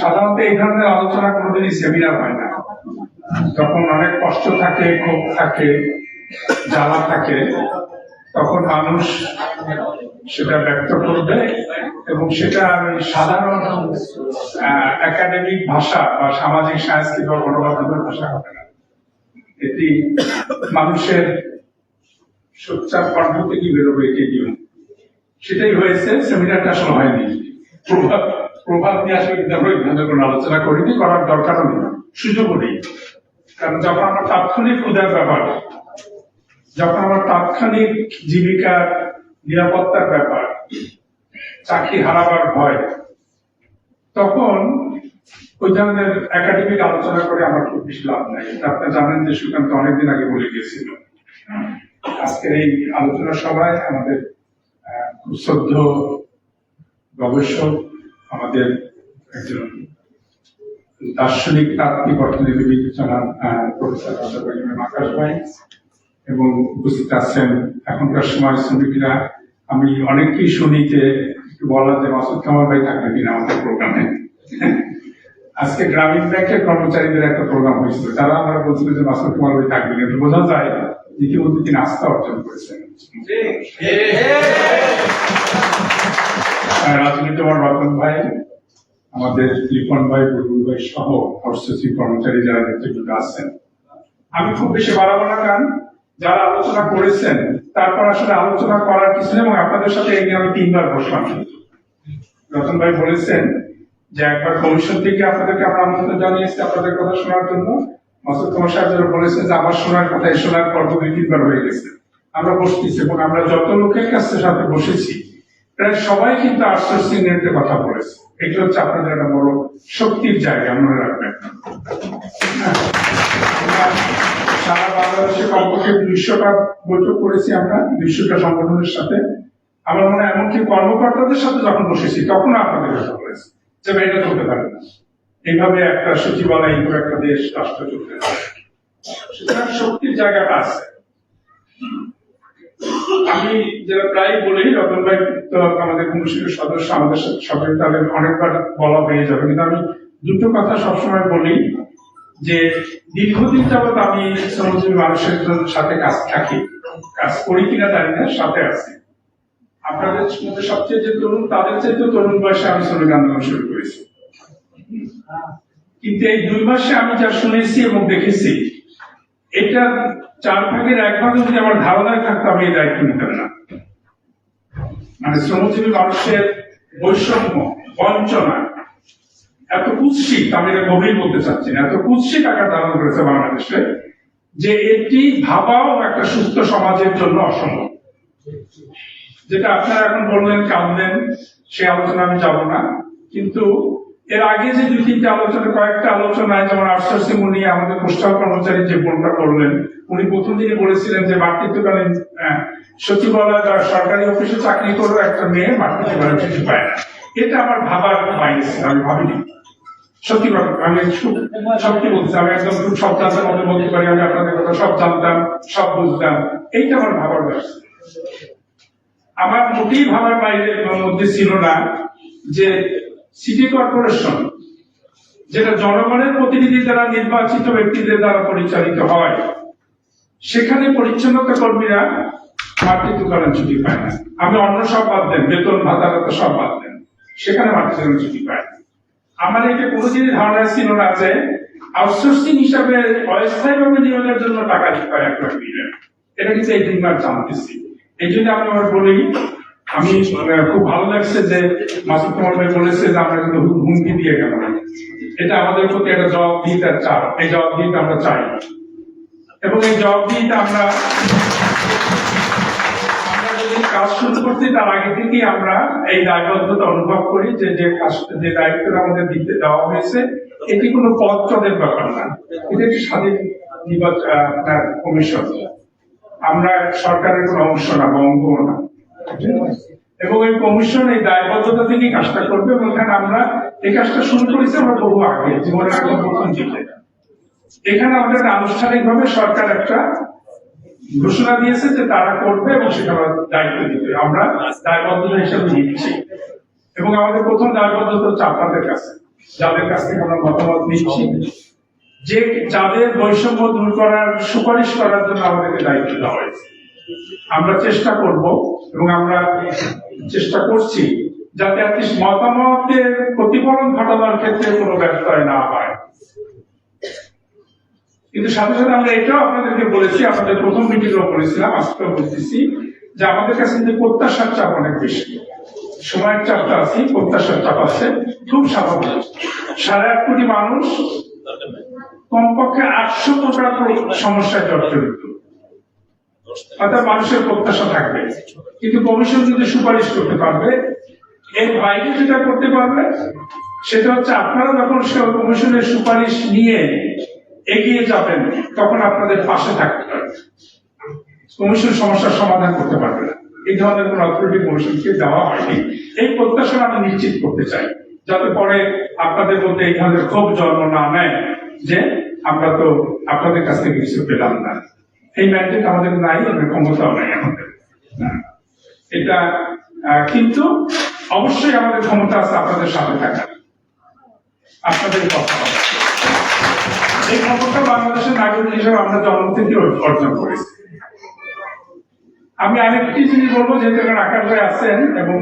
সাধারণত এই ধরনের আলোচনা কোনোদিনই সেমিনার হয় না। যখন অনেক কষ্ট থাকে, ক্ষোভ থাকে, জ্বালা থাকে, তখন মানুষ সেটা ব্যক্ত করবে এবং সেটা ওই সাধারণ একাডেমিক ভাষা বা সামাজিক, সাংস্কৃতিক বা গণমাধ্যমের ভাষা হবে না। এটি মানুষের সোচ্চার কণ্ঠ থেকে বেরোবে এটি নিয়ম। সেটাই হয়েছে সেমিনারটা আসলে হয়নি। প্রভাব প্রভাব নিয়ে আসলে কিন্তু আমরা ওইভাবে কোনো আলোচনা করিনি, করার দরকারও নেই। সুযোগও নেই কারণ যখন আমরা তাৎক্ষণিক ক্ষুদার ব্যাপার, যখন আমরা তাৎক্ষণিক জীবিকার নিরাপত্তার ব্যাপার, চাকরি হারাবার ভয়, তখন ওই ধরনের একাডেমিক আলোচনা করে আমার খুব বেশি লাভ নাই। এটা আপনারা জানেন যে সুকান্ত অনেকদিন আগে বলে গিয়েছিল। আজকের এই আলোচনা সভায় আমাদের খুব শ্রদ্ধ গবেষক আমাদের একজন দার্শনিক তাত্ত্বিক অর্থনীতিবিদ জনাব প্রফেসর আকাশ ভাই, এবং উপস্থিত আছেন এখনকার সময় শ্রমিকরা। আমি অনেককেই শুনি যে, একটু বলা যে মাসুদ কামাল ভাই থাকবে কিনা আমাদের প্রোগ্রামে আজকে গ্রামীণ ব্যাংকের কর্মচারীদের একটা প্রোগ্রাম হয়েছিল। তারা আমরা বলছিল যে মাসুদ কামাল ভাই থাকবে কিন্তু বোঝা যায়, ইতিমধ্যে তিনি আস্থা অর্জন করেছেন। রাজনীতি রতন ভাই, আমাদের ভাই সহ কর্মচারী যারা আছেন। আমি খুব বেশি না যারা আলোচনা করেছেন, তারপর আসলে আলোচনা করার সাথে আমি তিনবার রতন ভাই বলেছেন যে একবার কমিশন থেকে আপনাদেরকে আমরা আমন্ত্রণ জানিয়েছি আপনাদের কথা শোনার জন্য। মাসুদ সাহেব যারা বলেছেন যে আমার শোনার কথা শোনার পর দুই, তিনবার হয়ে গেছে। আমরা বসতেছি এবং আমরা যত লোকের কাছে সাথে বসেছি প্রায় সবাই কিন্তু আউটসোর্সিং নিয়ে কথা বলেছে। এটা হচ্ছে আপনাদের একটা বড় শক্তির জায়গা, মনে রাখবেন। হ্যাঁ। সারা বাংলাদেশে কমপক্ষে দুইশোটা বৈঠক করেছি আমরা, দুইশোটা সংগঠনের সাথে। আমার মনে হয় এমনকি কর্মকর্তাদের সাথে যখন বসেছি তখন আপনাদের কথা বলেছি যে এটা চলতে পারে না। এইভাবে একটা সচিবালয় এইভাবে একটা দেশ, রাষ্ট্র চলতে পারে সুতরাং শক্তির জায়গাটা আছে। আমি প্রায় বলি রতন ভাই আমাদের সদস্য, আমাদের সাথে তাদের অনেকবার বলা হয়ে যাবে। কিন্তু আমি দুটো কথা সবসময় বলি, যে দীর্ঘদিন যাবৎ আমি শ্রমজীবী মানুষের সাথে কাজ থাকি। কাজ করি কিনা জানি না, সাথে আছি। আপনাদের মধ্যে সবচেয়ে যে তরুণ, তাদের চেয়ে তরুণ বয়সে আমি শ্রমিক আন্দোলন শুরু করেছি। কিন্তু এই দুই মাসে আমি যা শুনেছি এবং দেখেছি, এটা চার ভাগের এক ভাগে যদি আমার ধারণায় থাকতো, আমি এই দায়িত্ব নিতাম না। মানে শ্রমজীবী মানুষের বৈষম্য, বঞ্চনা, এত কুৎসিত, আমি এটা গভীর বলতে চাচ্ছি না, এত কুৎসিত আকার ধারণ করেছে বাংলাদেশে যে এটি ভাবাও একটা সুস্থ সমাজের জন্য অসম্ভব। যেটা আপনারা এখন বললেন, কাঁদলেন, সে আলোচনা আমি যাব না, কিন্তু এর আগে যে দুই, তিনটে আলোচনা, কয়েকটা আলোচনায় যেমন আউটসোর্সিং উনি আমাদের পোস্টাল কর্মচারী যে ফোনটা করলেন, উনি প্রথম দিনে বলেছিলেন যে মাতৃত্বকালীন সচিবালয় বা সরকারি অফিসে চাকরি করো একটা মেয়ে মাতৃত্বকালীন ছুটি পায় না। এটা আমার ভাবার ছিল আমি ভাবিনি। সত্যি কথা, আমি সত্যি বলছি, আমি একদম খুব সব জানতাম মধ্যে বলতে পারি, আমি আপনাদের কথা সব জানতাম, সব বুঝতাম। এইটা আমার ভাবার ব্যাস। আমার মোটেই ভাবার বাইরে মধ্যে ছিল না যে সিটি কর্পোরেশন যেটা জনগণের প্রতিনিধি দ্বারা নির্বাচিত ব্যক্তিদের দ্বারা পরিচালিত হয়, সেখানে পরিচ্ছন্নতা কর্মীরা মাতৃত্বকালীন ছুটি পায় না। আমি অন্য সব বাদ দেন, বেতন ভাতা সব বাদ দেন। সেখানে মাতৃত্বকালীন ছুটি পায় আমার এটা কোনোদিনই ধারণা ছিল না যে আউটসোর্সিং হিসাবে অস্থায়ীভাবে নিয়োগের জন্য টাকা দিতে হয় এক এটা কিন্তু এই মাস জানতেছি। এই জন্য আমি আবার বলি আমি আহ, খুব ভালো লাগছে যে মাসুদ কুমার ভাই বলেছে যে আমরা কিন্তু হুমকি দিয়ে গেল এটা আমাদের প্রতি একটা জবাব দিতে চাই এই জবাব দিতে আমরা চাই এবং এই জবাব দিতে আমরা কাজ শুরু তার আগে থেকেই আমরা এই দায়বদ্ধতা অনুভব করি যে যে কাজ যে দায়িত্বটা আমাদের দিতে দেওয়া হয়েছে এটি কোনো পদচদের ব্যাপার না। এটা একটি স্বাধীন নির্বাচন কমিশন। আমরা সরকারের কোনো অংশ না বা অঙ্গ না। এবং এই কমিশন এই দায়বদ্ধতা থেকে কাজটা করবে এবং এখানে আমরা এই কাজটা শুরু করেছি, আমরা বহু আগে, জীবনের একদম প্রথম দিকে। এখানে আমাদের আনুষ্ঠানিকভাবে সরকার একটা ঘোষণা দিয়েছে যে তারা করবে এবং সেটা দায়িত্ব দিতে, আমরা দায়বদ্ধতা হিসেবে নিচ্ছি। এবং আমাদের প্রথম দায়বদ্ধতা হচ্ছে আপনাদের কাছে, যাদের কাছ থেকে আমরা মতামত নিচ্ছি। যে যাদের বৈষম্য দূর করার সুপারিশ করার জন্য আমাদেরকে দায়িত্ব দেওয়া হয়েছে। আমরা চেষ্টা করব এবং আমরা চেষ্টা করছি যাতে অ্যাটলিস্ট মতামতের প্রতিফলন ঘটানোর ক্ষেত্রে কোনো ব্যত্যয় না হয়। কিন্তু সাথে সাথে আমরা এটাও আপনাদেরকে বলেছি আমাদের প্রথম মিটিংও বলেছিলাম, আজকেও বলতেছি যে আমাদের কাছে কিন্তু প্রত্যাশার চাপ অনেক বেশি। সময়ের চাপটা আছে, প্রত্যাশার চাপ আছে, খুব স্বাভাবিক। সাড়ে আট কোটি মানুষ কমপক্ষে আটশো প্রকার সমস্যায় জর্জরিত। অর্থাৎ মানুষের প্রত্যাশা থাকবে। কিন্তু কমিশন যদি সুপারিশ করতে পারবে, এর বাইরে যেটা করতে পারবে, সেটা হচ্ছে আপনারা যখন কমিশনের সুপারিশ নিয়ে এগিয়ে যাবেন, তখন আপনাদের পাশে থাকতে পারবে কমিশন সমস্যার সমাধান করতে পারবে না। এই ধরনের কোন অথরিটি কমিশনকে দেওয়া হয়নি। এই প্রত্যাশা আমি নিশ্চিত করতে চাই, যাতে পরে আপনাদের মধ্যে এই ধরনের ক্ষোভ জন্ম না নেয় যে আমরা তো আপনাদের কাছ থেকে কিছু পেলাম না। এই ম্যান্ডেট আমাদের নাই এবং ক্ষমতাও নাই আমাদের। এটা কিন্তু অবশ্যই আমাদের ক্ষমতা আছে আপনাদের সাথে থাকার। আপনাদের কথা এই ক্ষমতা বাংলাদেশের নাগরিক হিসেবে আমরা জন্ম থেকে অর্জন করেছি। আমি আরেকটি জিনিস বলব, যেহেতু এখানে আকাশ ভাই আছেন, এবং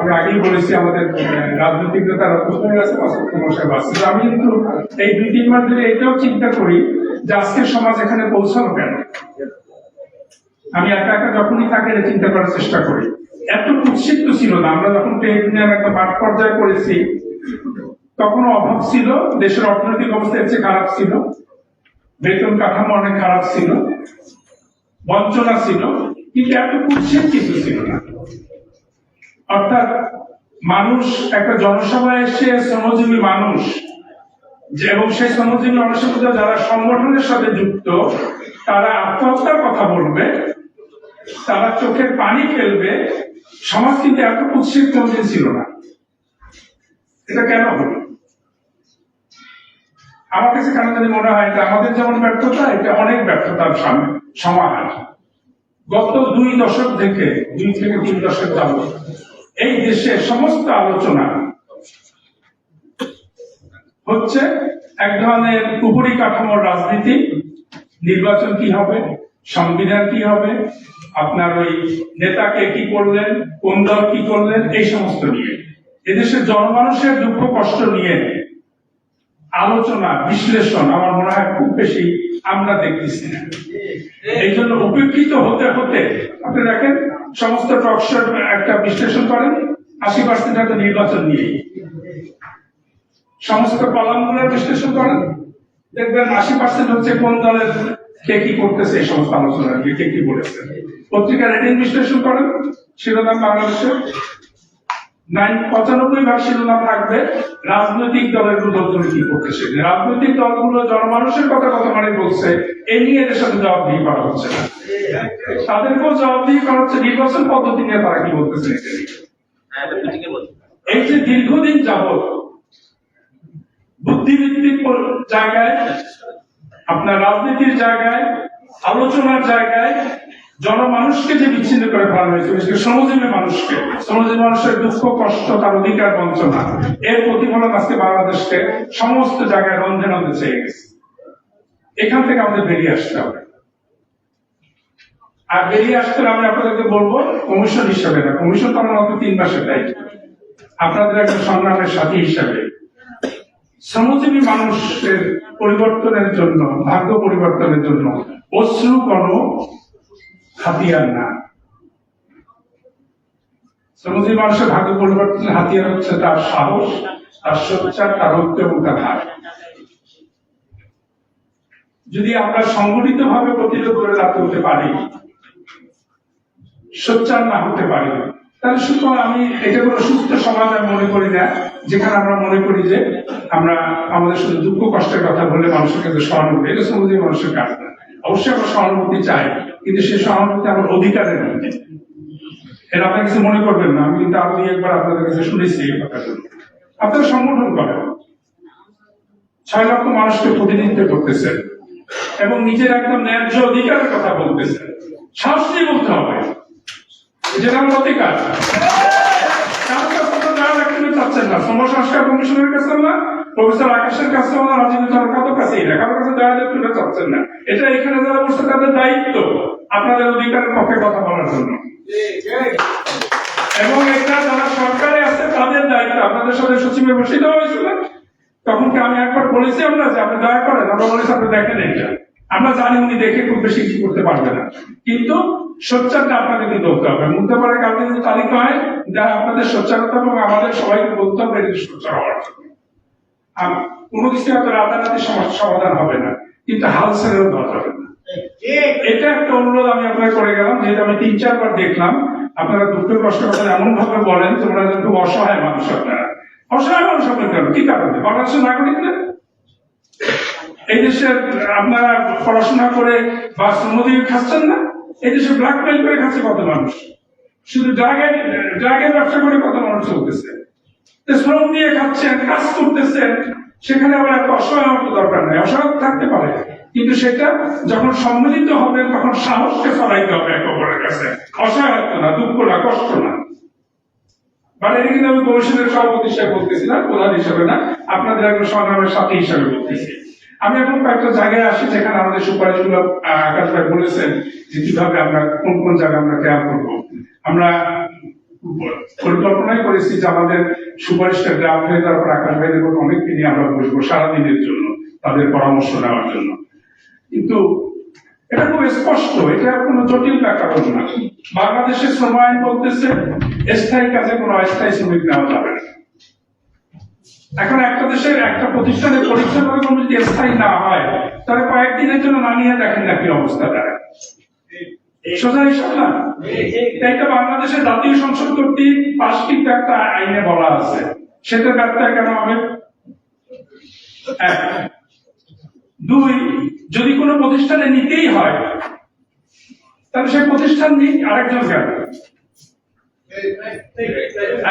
আমরা আগেই বলেছি আমাদের রাজনৈতিক নেতারা বাস্তব আছে আমি কিন্তু এই দুই তিন মাস ধরে এটাও চিন্তা করি যে আজকের সমাজ এখানে পৌঁছানো কেন? আমি একা একা যখনই তাকে চিন্তা করার চেষ্টা করি, এত উৎসিক্ত ছিল না। আমরা যখন ট্রেড একটা মাঠ পর্যায়ে করেছি তখনও অভাব ছিল, দেশের অর্থনৈতিক অবস্থা এর চেয়ে খারাপ ছিল, বেতন কাঠামো অনেক খারাপ ছিল, বঞ্চনা ছিল, কিন্তু এত কুৎসিত কিছু ছিল না। অর্থাৎ মানুষ, একটা জনসভায় এসে শ্রমজীবী মানুষ এবং সেই শ্রমজীবী মানুষের মধ্যে যারা সংগঠনের সাথে যুক্ত, তারা আত্মহত্যার কথা বলবে, তারা চোখের পানি ফেলবে, সমাজ কিন্তু এত কুৎসিত কোনদিন ছিল না। এটা কেন হলো? আমার কাছে কেন জানি মনে হয় যে আমাদের যেমন ব্যর্থতা, এটা অনেক ব্যর্থতার সামনে সমাহার। গত দুই দশক থেকে, দুই থেকে তিন দশক যাবত এই দেশে সমস্ত আলোচনা হচ্ছে এক ধরনের উপরিকাঠামোর রাজনীতি। নির্বাচন কি হবে? সংবিধান কি হবে? আপনার ওই নেতাকে কি করলেন? কোন দল কি করলেন? এই সমস্ত নিয়ে। এদেশের জনমানুষের দুঃখ কষ্ট নিয়ে আলোচনা, বিশ্লেষণ আমার মনে হয় খুব বেশি আমরা দেখতেছি না। এই জন্য উপেক্ষিত হতে হতে আপনি দেখেন, সমস্ত টকশোর একটা বিশ্লেষণ করেন, আশি পার্সেন্ট নির্বাচন নিয়ে। সমস্ত কলামগুলোর বিশ্লেষণ করেন। দেখবেন আশি পার্সেন্ট হচ্ছে কোন দলের কে কি করতেছে এই সমস্ত আলোচনা, কে কি বলেছে। পত্রিকা রেটিং বিশ্লেষণ করেন, শিরোনাম বাংলাদেশের। পঁচানব্বই ভাগ শিরোনাম থাকবে রাজনৈতিক দলের দলগুলো কি করতেছে। রাজনৈতিক দলগুলো জনমানুষের কথা কত মানে বলছে এই নিয়ে এদের সাথে জবাবদিহি করা হচ্ছে না। তাদেরকেও জবাবদিহি করা হচ্ছে, নির্বাচন পদ্ধতি নিয়ে তারা কি বলতেছে? এই যে দীর্ঘদিন যাবৎ বুদ্ধিভিত্তিক জায়গায়, আপনার রাজনীতির জায়গায়, আলোচনার জায়গায় জনমানুষকে যে বিচ্ছিন্ন করে ফেলা হয়েছে শ্রমজীবী মানুষকে, শ্রমজীবী মানুষের দুঃখ, কষ্ট, তার অধিকার, বঞ্চনা, এর প্রতিফলন আজকে বাংলাদেশকে সমস্ত জায়গায় রন্ধে রন্ধে চেয়ে গেছে। এখান থেকে আমাদের বেরিয়ে আসতে হবে। আর বেরিয়ে আসতে আমি আপনাদেরকে বলব, কমিশন হিসাবে না, কমিশন তো আমার তিন মাসের দায়িত্ব। আপনাদের একটা সংগ্রামের সাথী হিসাবে শ্রমজীবী মানুষের পরিবর্তনের জন্য, ভাগ্য পরিবর্তনের জন্য অশ্রু কোনো হাতিয়ার না। শ্রমজীবী মানুষের ভাগ্য পরিবর্তনের হাতিয়ার হচ্ছে তার সাহস, তার সোচ্চার, তার ঐক্য এবং তার হার যদি আমরা সংগঠিত ভাবে প্রতিরোধ করে না তুলতে পারি, সোচ্চার না হতে পারি, তাহলে সুতরাং আমি এটা কোনো সুস্থ সমাজ আমি মনে করি না। যেখানে আমরা মনে করি যে আমরা আমাদের শুধু দুঃখ, কষ্টের কথা বলে মানুষের কাছে সহানুভূতি, এটা সমাজের মানুষের কাজ না। অবশ্যই আমরা সহানুভূতি চাই, কিন্তু সেই সহানুভূতি আমার অধিকারের মধ্যে। এটা আপনার কিছু মনে করবেন না, আমি কিন্তু দুই একবার আপনাদের কাছে শুনেছি এই কথাগুলো আপনারা সংগঠন করেন। ছয় লক্ষ মানুষকে প্রতিনিধিত্ব করতেছেন এবং নিজের একদম ন্যায্য অধিকারের কথা বলতেছেন। সাহস নিয়ে বলতে হবে। যেটা আমার অধিকার কারও কাছে তো যাওয়ার একটা চাচ্ছেন না। শ্রম সংস্কার কমিশনের কাছে না প্রফেসর আকাশের কাছে না রাজনীতি কারও কাছেই না। কারও কাছে দিয়ে তুলে চাচ্ছেন না। এটা এখানে যারা বসে তাদের দায়িত্ব। আপনাদের অধিকারের পক্ষে কথা বলার জন্য। এবং এটা যারা সরকারে আছে, তাদের দায়িত্ব। আপনাদের সাথে সচিবে দেওয়া হয়েছিল। তখন কি আমি একবার বলেছি আমরা যে আপনি দয়া করেন? আমরা বলেছি আপনি দেখেন এটা। আমরা জানি উনি দেখে খুব বেশি কিছু করতে পারবে না। কিন্তু সোচ্চারটা আপনাদের কিন্তু হতে হবে পারে কালকে যদি তালিকা হয়, যা আপনাদের সোচ্চারতা এবং আমাদের সবাইকে বলতে হবে, এটা সোচ্চার হওয়ার জন্য। আর কোনো কিছু রাতারাতি সমস্যা সমাধান হবে না। কিন্তু হাল ছেড়েও না। এটা একটা অনুরোধ আমি আপনাকে করে গেলাম আমি তিন, চারবার দেখলাম। আপনারা দুঃখ কষ্ট কথা এমন ভাবে বলেন, তোমরা খুব অসহায় মানুষ আপনারা। অসহায় মানুষ আপনার কেন? কি কারণে? বাংলাদেশের নাগরিক না এই দেশের আপনারা পড়াশোনা করে বা শ্রমদিকে খাচ্ছেন না? এই দেশে ব্ল্যাকমেল করে খাচ্ছে কত মানুষ? শুধু ড্রাগের ড্রাগের ব্যবসা করে কত মানুষ চলতেছে? শ্রম দিয়ে খাচ্ছেন, কাজ করতেছেন, সেখানে আবার এত অসহায় হওয়ার তো দরকার নেই। অসহায় থাকতে পারে, কিন্তু সেটা যখন সম্মিলিত হবে, তখন সাহসকে ছড়াইতে হবে একে অপরের কাছে। অসহায়ত্ব না, দুঃখ না, কষ্ট না। মানে এটা কিন্তু আমি কমিশনের সভাপতি হিসেবে বলতেছি না, প্রধান হিসেবে না, আপনাদের একজন সংগ্রামের সাথী হিসেবে বলতেছি। আমি এখন কয়েকটা জায়গায় আসি যেখানে আমাদের সুপারিশগুলো আকাশ ভাই বলেছেন যে কীভাবে আমরা কোন কোন জায়গায় আমরা কেয়ার করব। আমরা পরিকল্পনাই করেছি যে আমাদের সুপারিশটা গ্রাম হয়ে যাওয়ার পর আকাশ ভাইদের মতো অনেককে নিয়ে আমরা বসবো সারাদিনের জন্য, তাদের পরামর্শ নেওয়ার জন্য। কিন্তু এটা খুব স্পষ্ট, এটা কোনো জটিল ব্যাপার না। বাংলাদেশের শ্রম আইন বলতেছে, স্থায়ী কাজে কোনো অস্থায়ী শ্রমিক নেওয়া যাবে এখন একটা দেশের একটা প্রতিষ্ঠানের পরীক্ষা করে কোনো যদি স্থায়ী না হয়, তাহলে কয়েকদিনের জন্য না নিয়ে দেখেন না কি অবস্থা এটা বাংলাদেশের জাতীয় সংসদ কর্তৃক পাঁচটি একটা আইনে বলা আছে। সেটা ব্যর্থ কেন হবে? এক। দুই, যদি কোনো প্রতিষ্ঠানে নিতেই হয়, তাহলে সেই প্রতিষ্ঠান নিক আরেকজন কেন?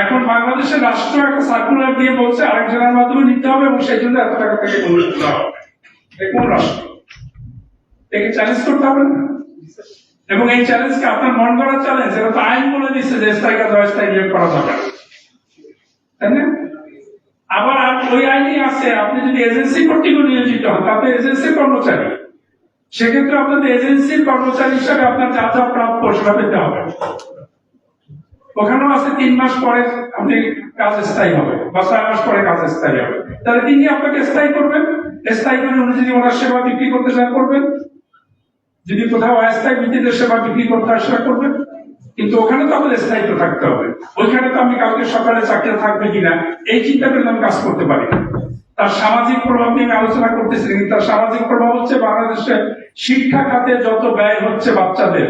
এখন বাংলাদেশের রাষ্ট্র একটা সার্কুলার দিয়ে বলছে আরেকজনের মাধ্যমে নিতে হবে এবং সেই জন্য এত টাকা থেকে করা হবে রাষ্ট্র। একে চ্যালেঞ্জ করতে হবে এবং এই চ্যালেঞ্জকে আপনার মন চ্যালেঞ্জ এটা তো আইন বলে দিচ্ছে যে স্থায়ী কাজ অস্থায়ী নিয়োগ করা না। তাই না? আবার ওই আইনে আছে, আপনি যদি এজেন্সি কর্তৃক নিয়োজিত হন, তাতে কর্মচারী। সেক্ষেত্রে আপনাদের এজেন্সির কর্মচারী হিসাবে আপনার যা যা প্রাপ্য সেটা পেতে হবে। ওখানেও আছে তিন মাস পরে আপনি কাজ স্থায়ী হবে, বা ছয় মাস পরে কাজ স্থায়ী হবে। তাহলে তিনি আপনাকে স্থায়ী করবেন। স্থায়ী করে উনি যদি ওনার সেবা বিক্রি করতে চান, করবেন। যদি কোথাও অস্থায়ী ভিত্তিতে সেবা বিক্রি করতে সেটা করবেন। কিন্তু ওখানে তো আমাদের স্থায়িত্ব থাকতে হবে। ওইখানে তো আমি কালকে সকালে চাকরি থাকবে কিনা, এই চিন্তা করে আমি কাজ করতে পারি তার সামাজিক প্রভাব নিয়ে আমি আলোচনা করতেছি, কিন্তু তার সামাজিক প্রভাব হচ্ছে বাংলাদেশে শিক্ষা খাতে যত ব্যয় হচ্ছে বাচ্চাদের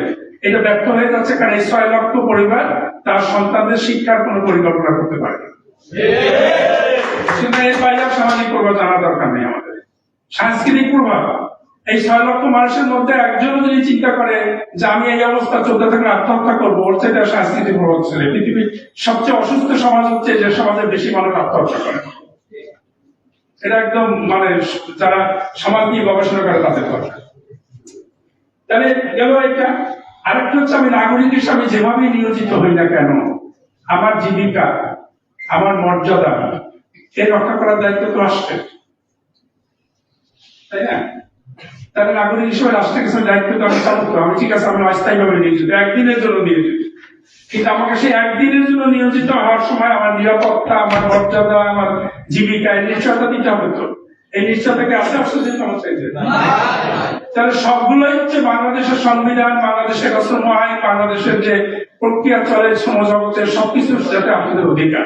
এটা ব্যর্থ হয়ে যাচ্ছে কারণ এই ছয় লক্ষ পরিবার তার সন্তানদের শিক্ষার কোনো পরিকল্পনা করতে পারে সামাজিক প্রভাব জানা দরকার নেই আমাদের। সাংস্কৃতিক প্রভাব এই ছয় লক্ষ মানুষের মধ্যে একজনও যদি চিন্তা করে যে আমি এই অবস্থা চলতে থাকলে আত্মহত্যা করব, ওর থেকে সাংস্কৃতিক প্রভাব ছিল পৃথিবীর সবচেয়ে অসুস্থ সমাজ হচ্ছে যে বেশি মানুষ আত্মহত্যা করে। এটা একদম মানে যারা সমাজ নিয়ে গবেষণা করে তাদের কথা তাহলে গেল এটা। আরেকটা হচ্ছে আমি নাগরিক হিসাবে যেভাবে নিয়োজিত হই না কেন, আমার জীবিকা, আমার মর্যাদা, এর রক্ষা করার দায়িত্ব তো রাষ্ট্রের। তাই না? তাহলে নাগরিক হিসেবে রাষ্ট্রের কাছে দায়িত্ব তো আমি চালু। আমি ঠিক আছে আমি অস্থায়ী ভাবে নিয়োজিত, একদিনের জন্য নিয়োজিত। কিন্তু আমাকে সেই একদিনের জন্য নিয়োজিত হওয়ার সময় আমার নিরাপত্তা, আমার মর্যাদা, আমার জীবিকা, এই নিশ্চয়তা দিতে হবে তো। এই নিশ্চয়তাকে আস্তে আস্তে দিতে চাইছে তাহলে সবগুলোই হচ্ছে বাংলাদেশের সংবিধান, বাংলাদেশের শ্রম আইন বাংলাদেশের যে প্রক্রিয়া চলে শ্রম জগতের সবকিছুর যাতে আপনাদের অধিকার।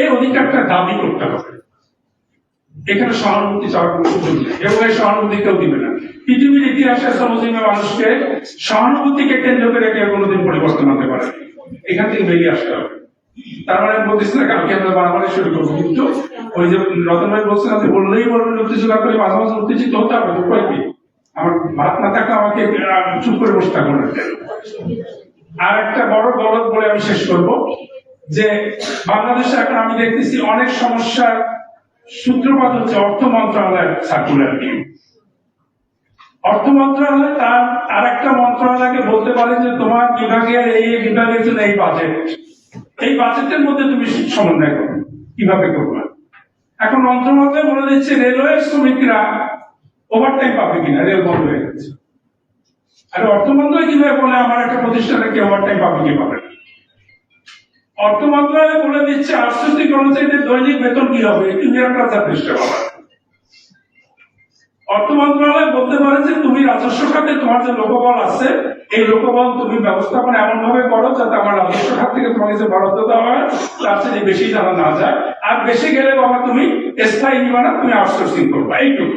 এই অধিকারটা দাবি করতে হবে। এখানে সহানুভূতি চাওয়ার কোনো সুযোগ নেই। এবং এই সহানুভূতি কেউ দিবে না। পৃথিবীর ইতিহাসে শ্রমজীবী মানুষকে সহানুভূতিকে কেন্দ্র করে কেউ কোনোদিন পরিবর্তন হতে পারে এখান থেকে বেরিয়ে আসতে হবে। তার মানে বলতেছি না কালকে আমরা বাড়াবাড়ি শুরু করব, কিন্তু ওই যে রতন ভাই আপনি বললেই বলবেন, উত্তেজনা করে মাঝে মাঝে উত্তেজিত হতে হবে উপায় কি? আমার ভাত না থাকলে আমাকে চুপ করে বসে থাকব না। আর একটা বড় গলত বলে আমি শেষ করব, যে বাংলাদেশে এখন আমি দেখতেছি অনেক সমস্যার সূত্রপাত হচ্ছে অর্থ মন্ত্রণালয়ের সার্কুলার নিয়ে। অর্থ মন্ত্রণালয় তার আর একটা মন্ত্রণালয়কে বলতে পারে যে তোমার বিভাগের এই বিভাগের জন্য এই বাজেট এই বাজেটের মধ্যে তুমি সমন্বয় করো। কীভাবে করবেন এখন মন্ত্রণালয় বলে দিচ্ছে, রেলওয়ে শ্রমিকরা ওভারটাইম পাবে কিনা রেল বন্ধ হয়ে গেছে। আর অর্থ মন্ত্রণালয় কীভাবে বলে আমার একটা প্রতিষ্ঠানে কেউ ওভারটাইম পাবে কি পাবে অর্থ মন্ত্রণালয় বলে দিচ্ছে আটষট্টি কর্মচারীদের দৈনিক বেতন কি হবে? একটু নিরাপত্তা চেষ্টা করা অর্থ মন্ত্রণালয় বলতে পারে যে তুমি রাজস্ব খাতে তোমার যে লোকবল আছে, এই লোকবল তুমি ব্যবস্থাপনা এমন ভাবে করো যাতে আমার রাজস্ব খাত থেকে তোমাকে যে বরাদ্দ দেওয়া হয়, তার চেয়ে বেশি জানা না যায়। আর বেশি গেলে বাবা তুমি স্থায়ী নিবা না তুমি আউটসোর্সিং করবা, এইটুকু।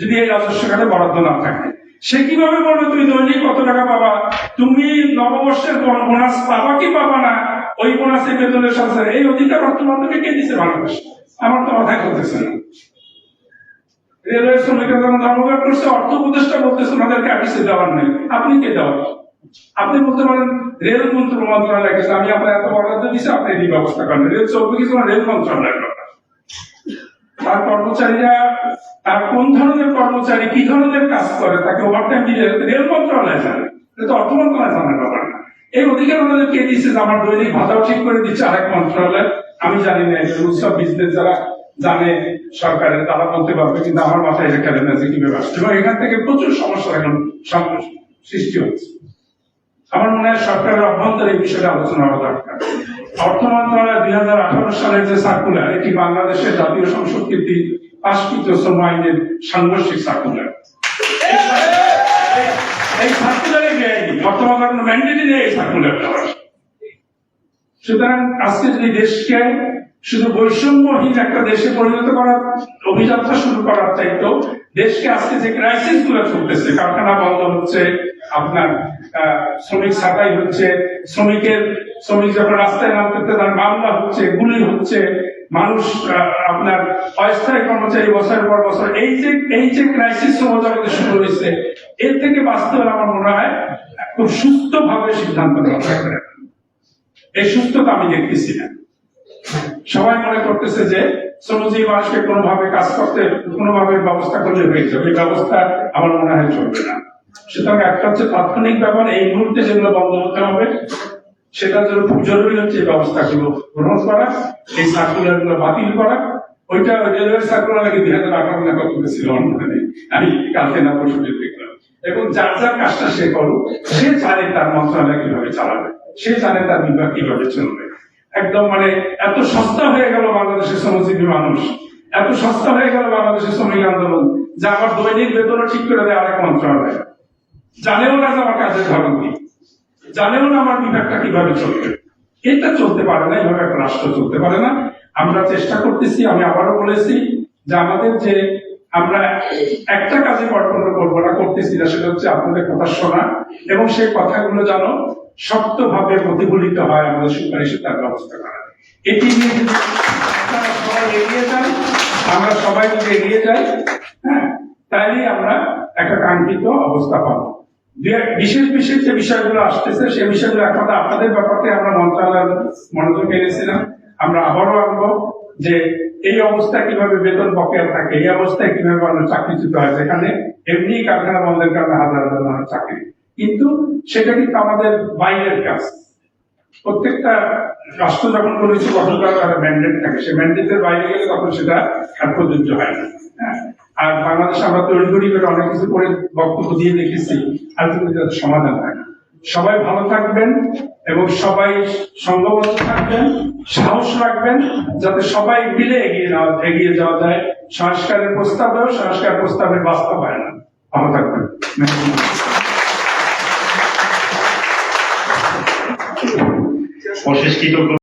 যদি এই রাজস্ব খাতে বরাদ্দ না থাকে, সে কীভাবে বলবে তুমি দৈনিক কত টাকা পাবা? তুমি নববর্ষের বোনাস পাবা কি পাবা না? ওই বোনাসের বেতনের সাথে এই অধিকার অর্থ মন্ত্রকে কে দিচ্ছে বাংলাদেশ আমার তো মাথায় করতেছে না। রেলওয়ে শ্রমিকরা যখন ধর্মঘট করছে, অর্থ উপদেষ্টা বলতেছে ওনাদেরকে আপিসে দেওয়ার নেই। আপনি কে দেওয়ার? আপনি বলতে পারেন, রেল মন্ত্র মন্ত্রণালয় আমি আপনার এত বরাদ্দ দিচ্ছি আপনি এই ব্যবস্থা করেন। রেল কিছু রেল মন্ত্রণালয়ের ব্যাপার তার কর্মচারীরা তার কোন ধরনের কর্মচারী, কি ধরনের কাজ করে, তাকে ওভারটাইম দিয়ে রেল মন্ত্রণালয় জানে। এটা অর্থ মন্ত্রণালয় জানার ব্যাপার না এই অধিকার ওনাদের কে দিচ্ছে আমার দৈনিক ভাতাও ঠিক করে দিচ্ছে আরেক মন্ত্রণালয়। আমি জানি না এই উৎসব বিজনেস যারা জানে সরকারের, তারা বলতে পারবে, কিন্তু আমার মাথায় এটা খেলে না যে কীভাবে আসছে। এবং এখান থেকে প্রচুর সমস্যা এখন সৃষ্টি হচ্ছে। আমার মনে হয় সরকারের অভ্যন্তরে এই বিষয়টা আলোচনা হওয়া দরকার। অর্থ মন্ত্রণালয় দুই হাজার আঠারো যে সার্কুলার এটি বাংলাদেশের জাতীয় সংস্কৃতি পাশকৃত শ্রম আইনের সাংঘর্ষিক সার্কুলার এই সার্কুলারে অর্থ কোনো ম্যান্ডেটই নেই এই সার্কুলার সুতরাং আজকে যদি দেশকে শুধু বৈষম্যহীন একটা দেশে পরিণত করার অভিযাত্রা শুরু করার চাইতো দেশকে আজকে যে ক্রাইসিসগুলো চলতেছে, কারখানা বন্ধ হচ্ছে, আপনার শ্রমিক ছাঁটাই হচ্ছে, শ্রমিকের, শ্রমিক যখন রাস্তায় নামতে তার মামলা হচ্ছে, গুলি হচ্ছে, মানুষ আপনার অস্থায়ী কর্মচারী বছরের পর বছর, এই যে এই যে ক্রাইসিস শ্রমজগতে শুরু হয়েছে, এর থেকে বাঁচতে হলে আমার মনে হয় খুব সুস্থ ভাবে সিদ্ধান্ত নেওয়া দরকার। এই সুস্থতা আমি দেখতেছি না। সবাই মনে করতেছে যে শ্রমজীবী মানুষকে কোনোভাবে কাজ করতে, কোনোভাবে ব্যবস্থা করলে হয়ে যাবে। এই ব্যবস্থা আমার মনে হয় চলবে না। সুতরাং একটা হচ্ছে তাৎক্ষণিক ব্যাপার এই মুহূর্তে যেগুলো বন্ধ হতে হবে, সেটার জন্য খুব জরুরি হচ্ছে এই ব্যবস্থাগুলো গ্রহণ করা, এই সার্কুলারগুলো বাতিল করা। ওইটা রেলওয়ে সার্কুলার আগে দুই হাজার আঠারো না কত ছিল নেই আমি কালকে না পরশু দিন দেখলাম। এবং যার যার কাজটা সে করুক, সে জানে তার মন্ত্রণালয় কীভাবে চালাবে, সে জানে তার বিভাগ কীভাবে চলবে। একদম মানে এত সস্তা হয়ে গেল বাংলাদেশের শ্রমজীবী মানুষ। এত সস্তা হয়ে গেল বাংলাদেশের শ্রমিক আন্দোলন, যা আমার দৈনিক বেতনও ঠিক করে দেয় আরেক মন্ত্রণালয়। জানেও না যে আমার কাজের ধরন কি? জানেও না আমার বিভাগটা কীভাবে চলবে? এটা চলতে পারে না, এইভাবে একটা রাষ্ট্র চলতে পারে না। আমরা চেষ্টা করতেছি, আমি আবারও বলেছি যে আমাদের যে আমরা একটা কাজে কর্পণ্য করব না, করতেছি না, সেটা হচ্ছে আপনাদের কথা শোনা এবং সেই কথাগুলো যেন শক্তভাবে প্রতিফলিত হয় আমাদের সুপারিশে তার ব্যবস্থা করা এটি নিয়ে আপনারা সবাই এগিয়ে যান, আমরা সবাই যদি এগিয়ে যাই হ্যাঁ তাইলেই আমরা একটা কাঙ্ক্ষিত অবস্থা পাবো। বিশেষ বিশেষ যে বিষয়গুলো আসতেছে সেই বিষয়গুলো একমাত্র আপনাদের ব্যাপারটা আমরা মন্ত্রণালয়ের মনোযোগ এনেছিলাম। আমরা আবারও আনব যে এই অবস্থায় কীভাবে বেতন বকেয়া থাকে, এই অবস্থায় কীভাবে মানুষ চাকরিচ্যুত হয়, যেখানে এমনি কারখানা বন্ধের কারণে হাজার হাজার মানুষ চাকরি কিন্তু সেটা কিন্তু আমাদের বাইরের কাজ। প্রত্যেকটা রাষ্ট্র যখন কোনো কিছু গঠন করার তার ম্যান্ডেট থাকে, সেই ম্যান্ডেটের বাইরে গেলে তখন সেটা আর প্রযোজ্য হয় না। হ্যাঁ। আর বাংলাদেশে আমরা তৈরি তৈরি করে অনেক কিছু করে বক্তব্য দিয়ে দেখেছি আলটিমেটলি তাদের সমাধান হয় না। সবাই ভালো থাকবেন এবং সবাই সংঘবদ্ধ থাকবেন, সাহস রাখবেন, যাতে সবাই মিলে এগিয়ে যাওয়া এগিয়ে যাওয়া যায়। সংস্কারের প্রস্তাবেও সংস্কার প্রস্তাবের বাস্তবায়ন। ভালো থাকবেন। Vorsichtiger